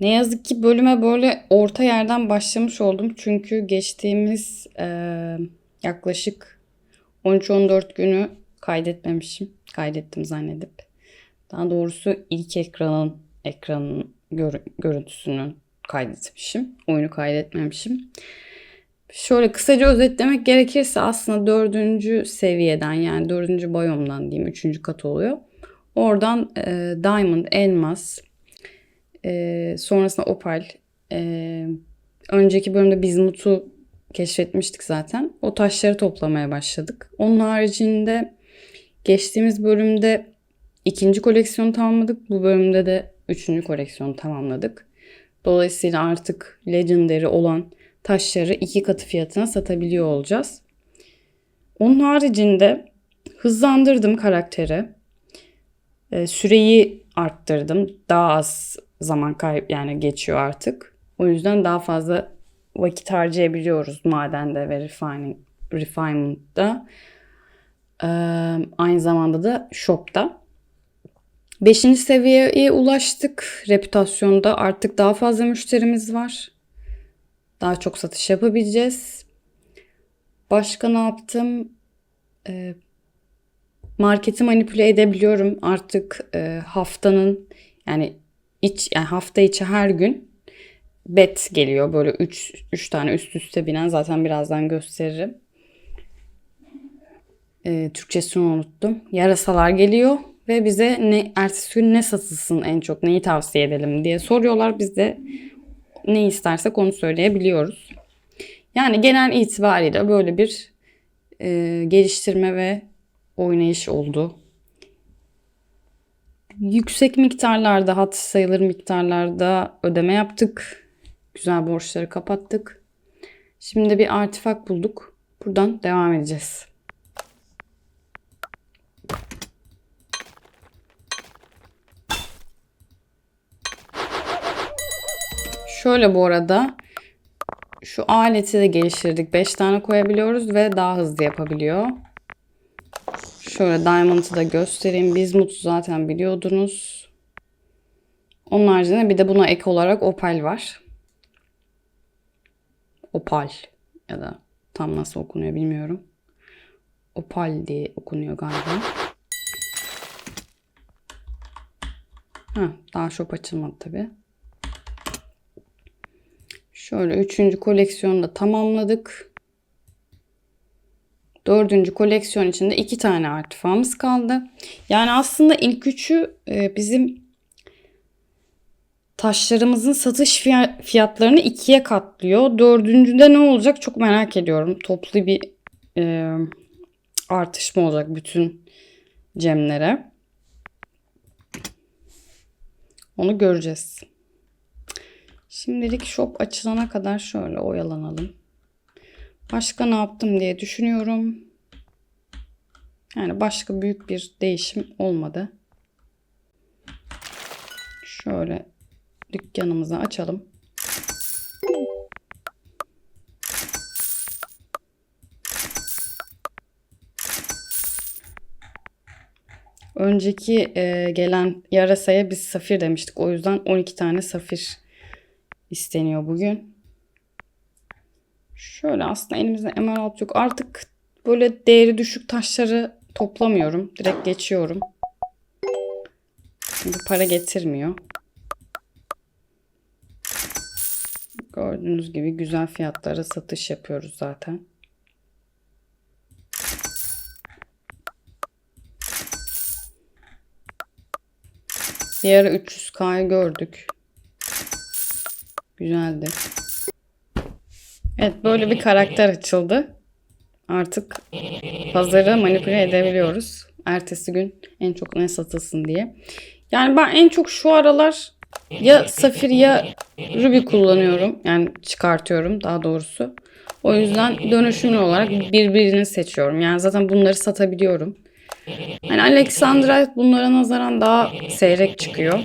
Ne yazık ki bölüme böyle orta yerden başlamış oldum. Çünkü geçtiğimiz eee, yaklaşık 13-14 günü kaydetmemişim. Kaydettim zannedip. Daha doğrusu ilk ekranın ekranın gör- görüntüsünü kaydetmişim. Oyunu kaydetmemişim. Şöyle kısaca özetlemek gerekirse aslında dördüncü seviyeden yani dördüncü bayomdan diyeyim üçüncü kat oluyor. Oradan e, diamond, elmas, e, sonrasında opal, e, önceki bölümde bizmutu keşfetmiştik zaten. O taşları toplamaya başladık. Onun haricinde geçtiğimiz bölümde ikinci koleksiyonu tamamladık. Bu bölümde de üçüncü koleksiyonu tamamladık. Dolayısıyla artık legendary olan taşları iki katı fiyatına satabiliyor olacağız. Onun haricinde hızlandırdım karakteri. Ee, süreyi arttırdım. Daha az zaman kayıp yani geçiyor artık. O yüzden daha fazla vakit harcayabiliyoruz madende ve refining, refinement'da. Ee, aynı zamanda da shop'ta. Beşinci seviyeye ulaştık. Reputasyonda artık daha fazla müşterimiz var. Daha çok satış yapabileceğiz. Başka ne yaptım? Ee, marketi manipüle edebiliyorum. Artık e, haftanın yani iç yani hafta içi her gün bet geliyor. Böyle 3 3 tane üst üste binen zaten birazdan gösteririm. Ee, Türkçesini unuttum. Yarasalar geliyor ve bize ne ertesi gün ne satılsın en çok neyi tavsiye edelim diye soruyorlar. Biz de ne istersek onu söyleyebiliyoruz. Yani genel itibariyle böyle bir e, geliştirme ve oynayış oldu. Yüksek miktarlarda, hat sayılır miktarlarda ödeme yaptık. Güzel borçları kapattık. Şimdi bir artifak bulduk. Buradan devam edeceğiz. Şöyle bu arada şu aleti de geliştirdik. 5 tane koyabiliyoruz ve daha hızlı yapabiliyor. Şöyle Diamond'ı da göstereyim. Bizmut'u zaten biliyordunuz. Onun haricinde bir de buna ek olarak Opal var. Opal ya da tam nasıl okunuyor bilmiyorum. Opal diye okunuyor galiba. Ha, daha shop açılmadı tabii. Şöyle üçüncü koleksiyonu da tamamladık. Dördüncü koleksiyon içinde iki tane artifamız kaldı. Yani aslında ilk üçü e, bizim taşlarımızın satış fiya- fiyatlarını ikiye katlıyor. Dördüncüde ne olacak çok merak ediyorum. Toplu bir e, artış mı olacak bütün cemlere? Onu göreceğiz. Şimdilik shop açılana kadar şöyle oyalanalım. Başka ne yaptım diye düşünüyorum. Yani başka büyük bir değişim olmadı. Şöyle dükkanımızı açalım. Önceki e, gelen yarasaya biz safir demiştik. O yüzden 12 tane safir isteniyor bugün. Şöyle aslında elimizde emerald yok. Artık böyle değeri düşük taşları toplamıyorum. Direkt geçiyorum. Çünkü para getirmiyor. Gördüğünüz gibi güzel fiyatlara satış yapıyoruz zaten. Bir ara 300k'yı gördük. Güzeldi. Evet böyle bir karakter açıldı. Artık pazarı manipüle edebiliyoruz. Ertesi gün en çok ne satılsın diye. Yani ben en çok şu aralar ya Safir ya Ruby kullanıyorum. Yani çıkartıyorum daha doğrusu. O yüzden dönüşümlü olarak birbirini seçiyorum. Yani zaten bunları satabiliyorum. Hani Alexandra bunlara nazaran daha seyrek çıkıyor.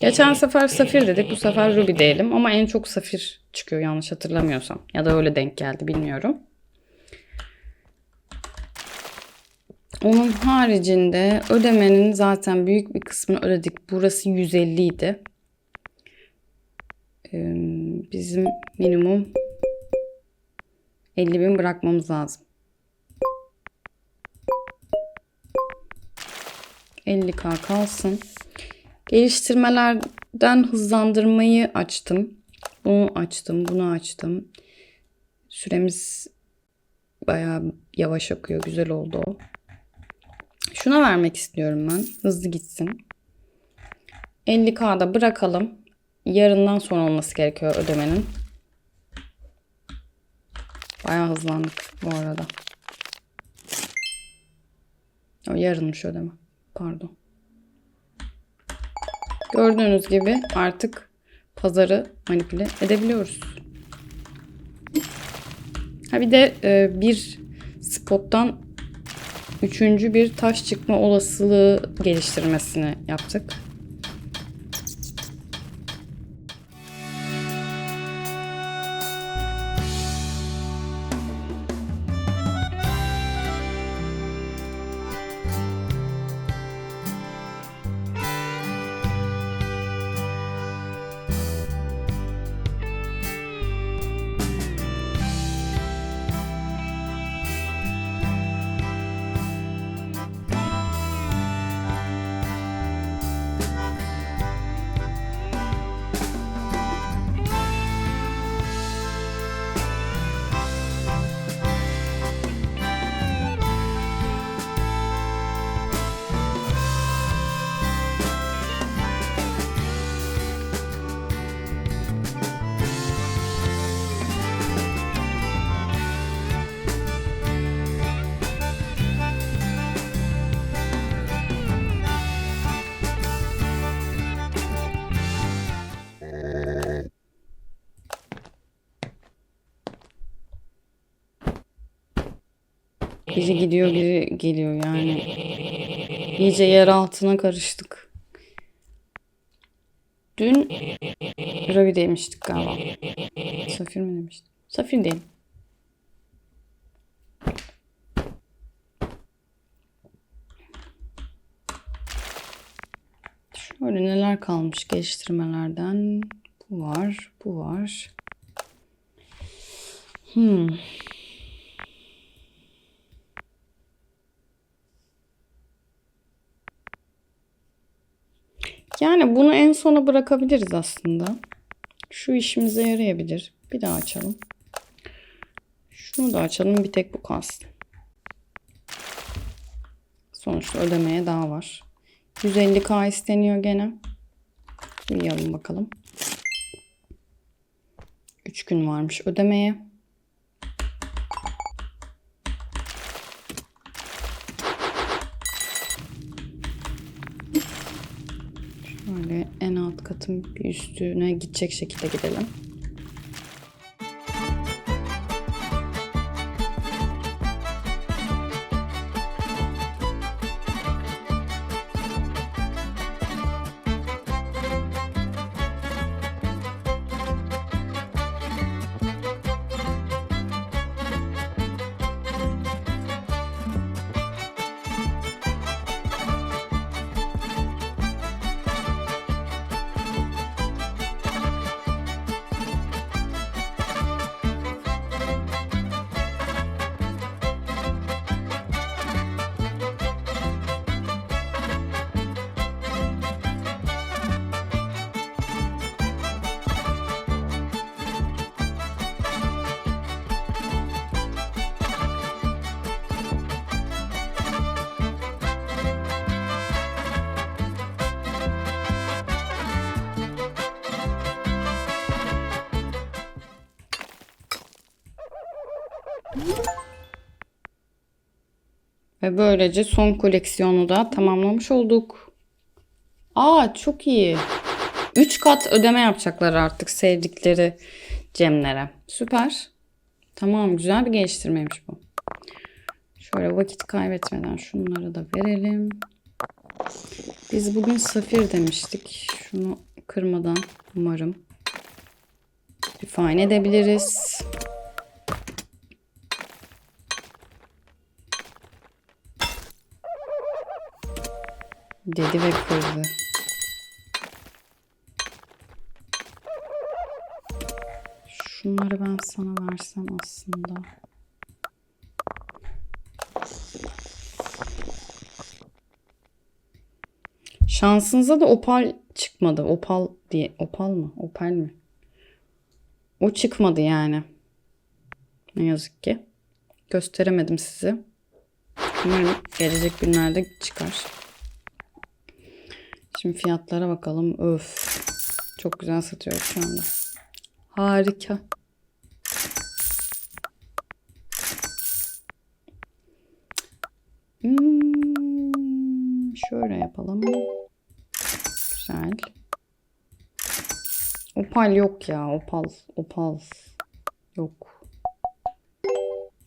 Geçen sefer Safir dedik. Bu sefer Ruby diyelim. Ama en çok Safir çıkıyor yanlış hatırlamıyorsam. Ya da öyle denk geldi bilmiyorum. Onun haricinde ödemenin zaten büyük bir kısmını ödedik. Burası 150 idi. Ee, bizim minimum 50 bin bırakmamız lazım. 50k kalsın. Geliştirmelerden hızlandırmayı açtım. Bunu açtım, bunu açtım. Süremiz bayağı yavaş akıyor. Güzel oldu o. Şuna vermek istiyorum ben. Hızlı gitsin. 50k'da bırakalım. Yarından sonra olması gerekiyor ödemenin. Bayağı hızlandık bu arada. O yarınmış ödeme. Pardon. Gördüğünüz gibi artık pazarı manipüle edebiliyoruz. Ha bir de e, bir spottan üçüncü bir taş çıkma olasılığı geliştirmesini yaptık. Biri gidiyor biri geliyor yani. İyice yer altına karıştık. Dün Ravi demiştik galiba. Safir mi demiştik? Safir değil. Şöyle neler kalmış geliştirmelerden. Bu var, bu var. Hmm. Yani bunu en sona bırakabiliriz aslında. Şu işimize yarayabilir. Bir daha açalım. Şunu da açalım. Bir tek bu kalsın. Sonuçta ödemeye daha var. 150k isteniyor gene. Uyuyalım bakalım. 3 gün varmış ödemeye. Bir üstüne gidecek şekilde gidelim. Ve böylece son koleksiyonu da tamamlamış olduk. Aa çok iyi. 3 kat ödeme yapacaklar artık sevdikleri Cemlere. Süper. Tamam güzel bir geliştirmeymiş bu. Şöyle vakit kaybetmeden şunları da verelim. Biz bugün safir demiştik. Şunu kırmadan umarım refine edebiliriz. Dedi ve kırdı. Şunları ben sana versem aslında. Şansınıza da opal çıkmadı. Opal diye. Opal mı? Opal mi? O çıkmadı yani. Ne yazık ki. Gösteremedim size. Umarım gelecek günlerde çıkar. Şimdi fiyatlara bakalım. Öf. Çok güzel satıyor şu anda. Harika. Hmm, şöyle yapalım. Güzel. Opal yok ya. Opal. Opal. Yok.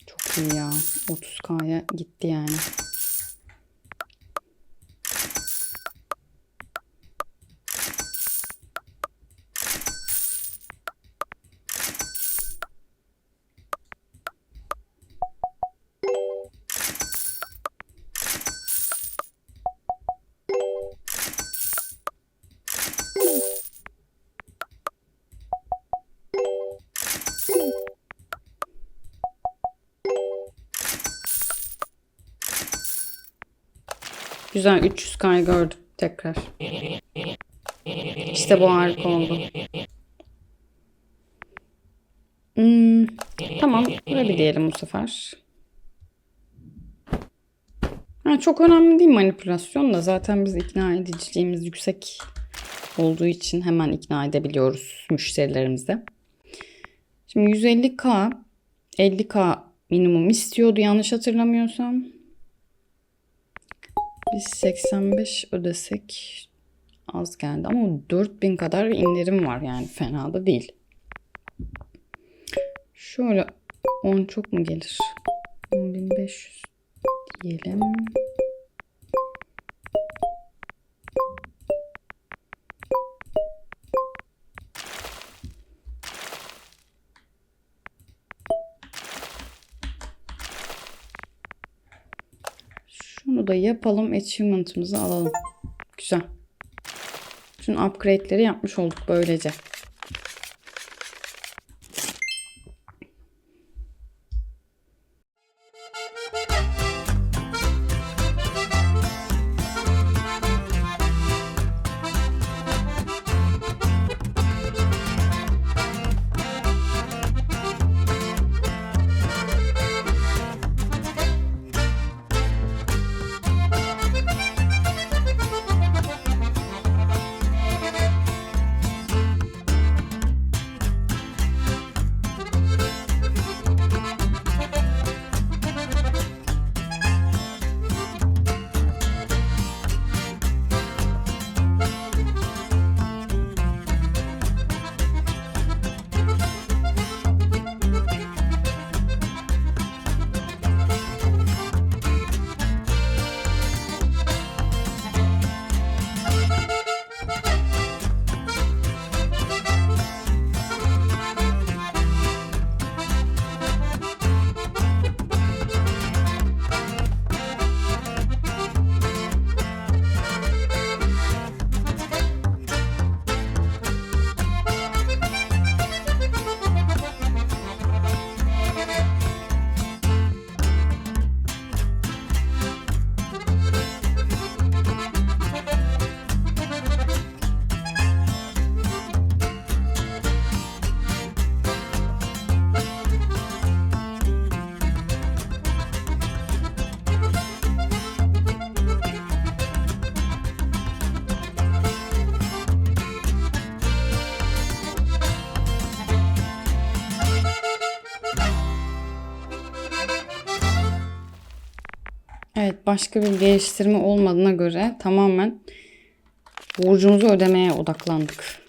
Çok iyi ya. 30k'ya gitti yani. Güzel 300k gördüm tekrar. İşte bu harika oldu. Hmm, tamam böyle diyelim bu sefer. Ha, çok önemli değil manipülasyon da zaten biz ikna ediciliğimiz yüksek olduğu için hemen ikna edebiliyoruz müşterilerimizi. Şimdi 150k 50k minimum istiyordu yanlış hatırlamıyorsam. Biz 85 ödesek az geldi ama 4000 kadar indirim var yani fena da değil. Şöyle 10 çok mu gelir? 10500 diyelim. Da yapalım. Achievement'ımızı alalım. Güzel. Bütün upgrade'leri yapmış olduk böylece. Başka bir geliştirme olmadığına göre tamamen borcumuzu ödemeye odaklandık.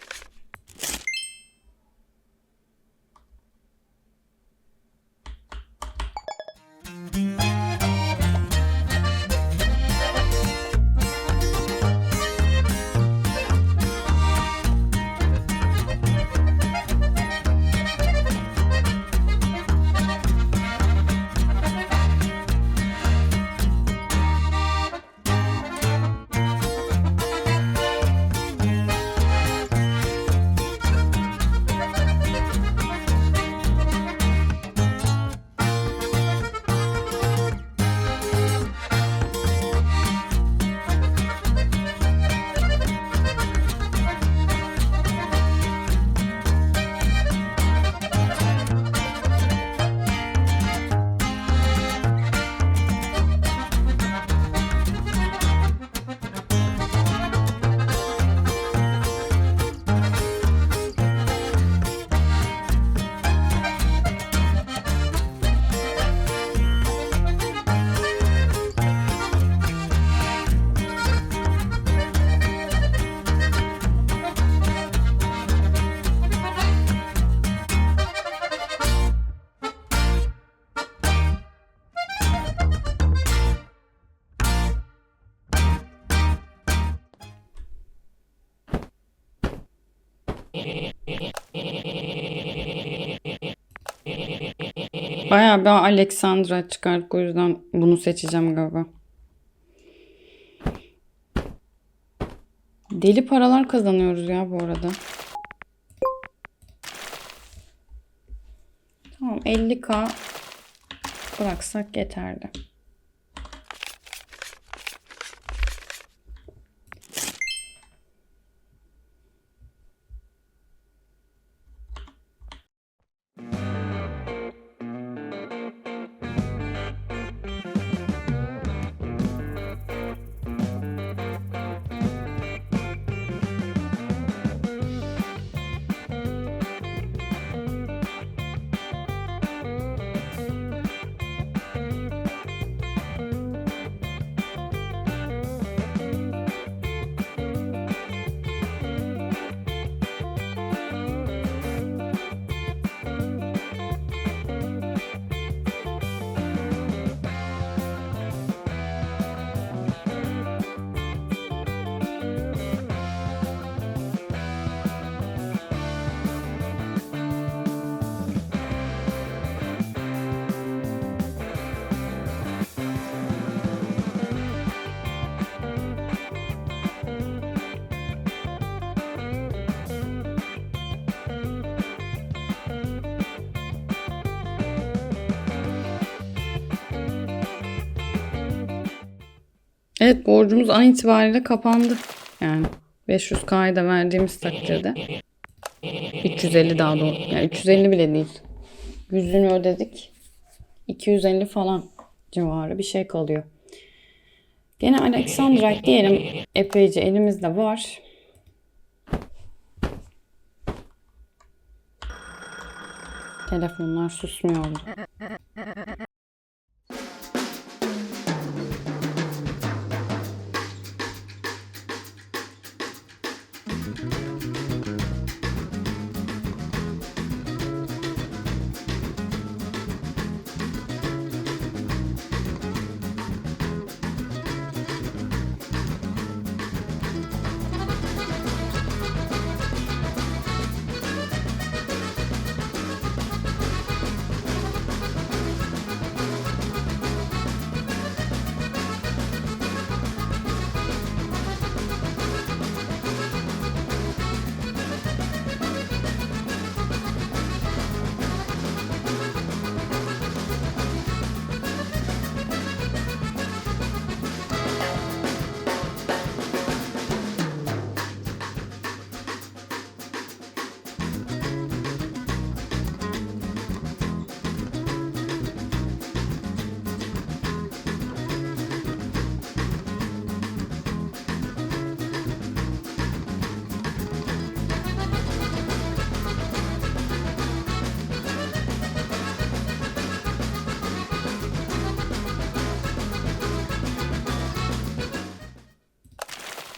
Bayağı bir Alexandra çıkardık o yüzden bunu seçeceğim galiba. Deli paralar kazanıyoruz ya bu arada. Tamam 50k bıraksak yeterli. Evet borcumuz an itibariyle kapandı. Yani 500K'yı da verdiğimiz takdirde. 350 daha doğru. Yani 350 bile değil. Yüzünü ödedik. 250 falan civarı bir şey kalıyor. Gene Alexandrite diyelim epeyce elimizde var. Telefonlar susmuyordu.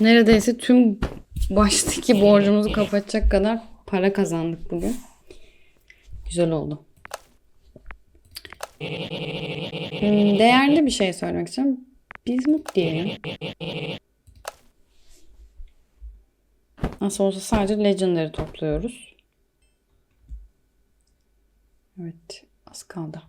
Neredeyse tüm baştaki borcumuzu kapatacak kadar para kazandık bugün. Güzel oldu. Hmm, Değerli bir şey söylemek istiyorum. Bizmut diyelim. Nasıl olsa sadece Legendary topluyoruz. Evet, az kaldı.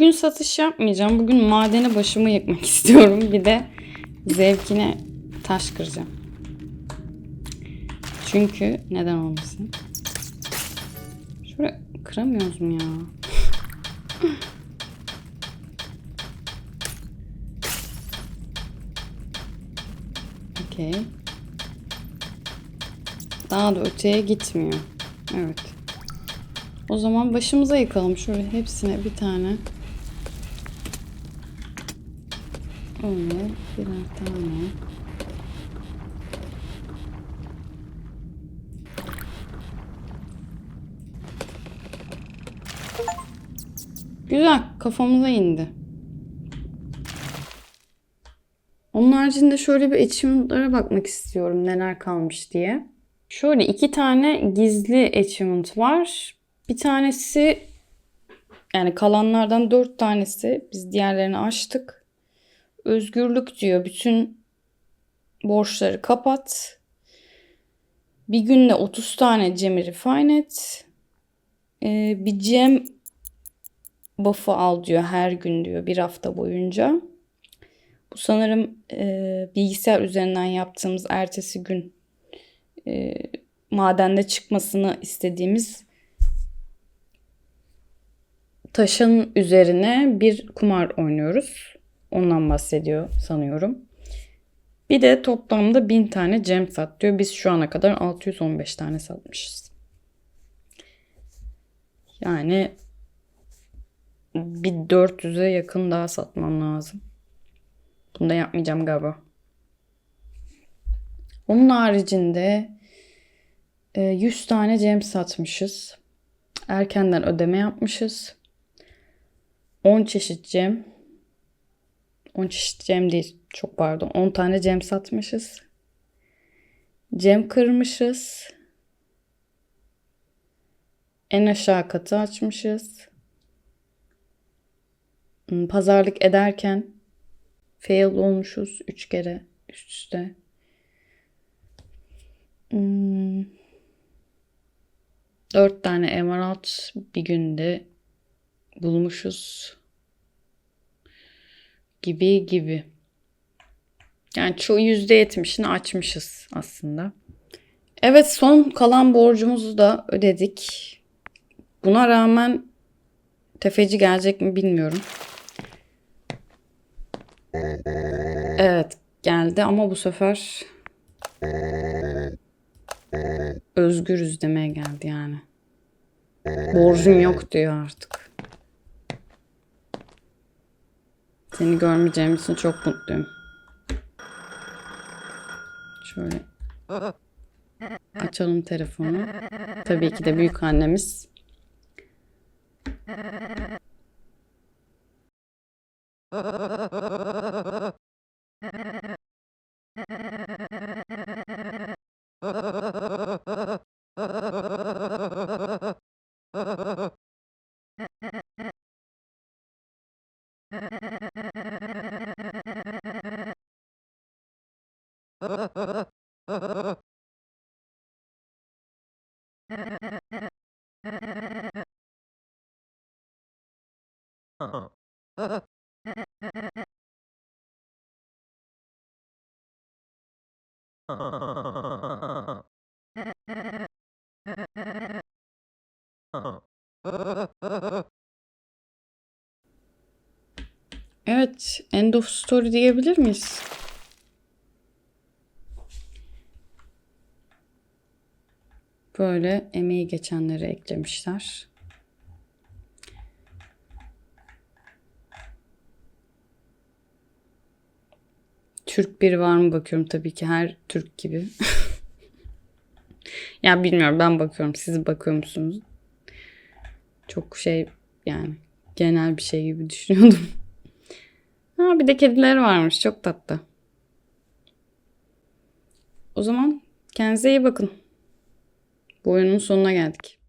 Bugün satış yapmayacağım. Bugün madene başımı yıkmak istiyorum. Bir de zevkine taş kıracağım. Çünkü neden olmasın? Şöyle kıramıyoruz mu ya? Okey. Daha da öteye gitmiyor. Evet. O zaman başımıza yıkalım. Şöyle hepsine bir tane. Öyle birer tane. Güzel. Kafamıza indi. Onun haricinde şöyle bir achievement'lara bakmak istiyorum neler kalmış diye. Şöyle iki tane gizli achievement var. Bir tanesi yani kalanlardan dört tanesi biz diğerlerini açtık. Özgürlük diyor. Bütün borçları kapat. Bir günde 30 tane Cem'i refine et. Ee, bir Cem buff'ı al diyor her gün diyor bir hafta boyunca. Bu sanırım e, bilgisayar üzerinden yaptığımız ertesi gün e, madende çıkmasını istediğimiz taşın üzerine bir kumar oynuyoruz. Ondan bahsediyor sanıyorum. Bir de toplamda 1000 tane gem sat diyor. Biz şu ana kadar 615 tane satmışız. Yani bir 400'e yakın daha satmam lazım. Bunu da yapmayacağım galiba. Onun haricinde e, 100 tane cem satmışız. Erkenden ödeme yapmışız. 10 çeşit cem. 10 çeşit cem değil. Çok pardon. 10 tane cem satmışız. Cem kırmışız. En aşağı katı açmışız. Hmm, Pazarlık ederken fail olmuşuz 3 kere üst üste. Hmm. 4 tane emerald bir günde bulmuşuz. Gibi gibi. Yani çoğu %70'ini açmışız aslında. Evet son kalan borcumuzu da ödedik. Buna rağmen tefeci gelecek mi bilmiyorum. Evet geldi ama bu sefer özgürüz demeye geldi yani. Borcum yok diyor artık. Seni görmeyeceğim için çok mutluyum. Şöyle açalım telefonu. Tabii ki de büyük annemiz. Evet, end of story diyebilir miyiz? Böyle emeği geçenleri eklemişler. Türk biri var mı bakıyorum tabii ki her Türk gibi. ya bilmiyorum ben bakıyorum siz bakıyor musunuz? Çok şey yani genel bir şey gibi düşünüyordum. ha bir de kediler varmış çok tatlı. O zaman kendinize iyi bakın. Bu oyunun sonuna geldik.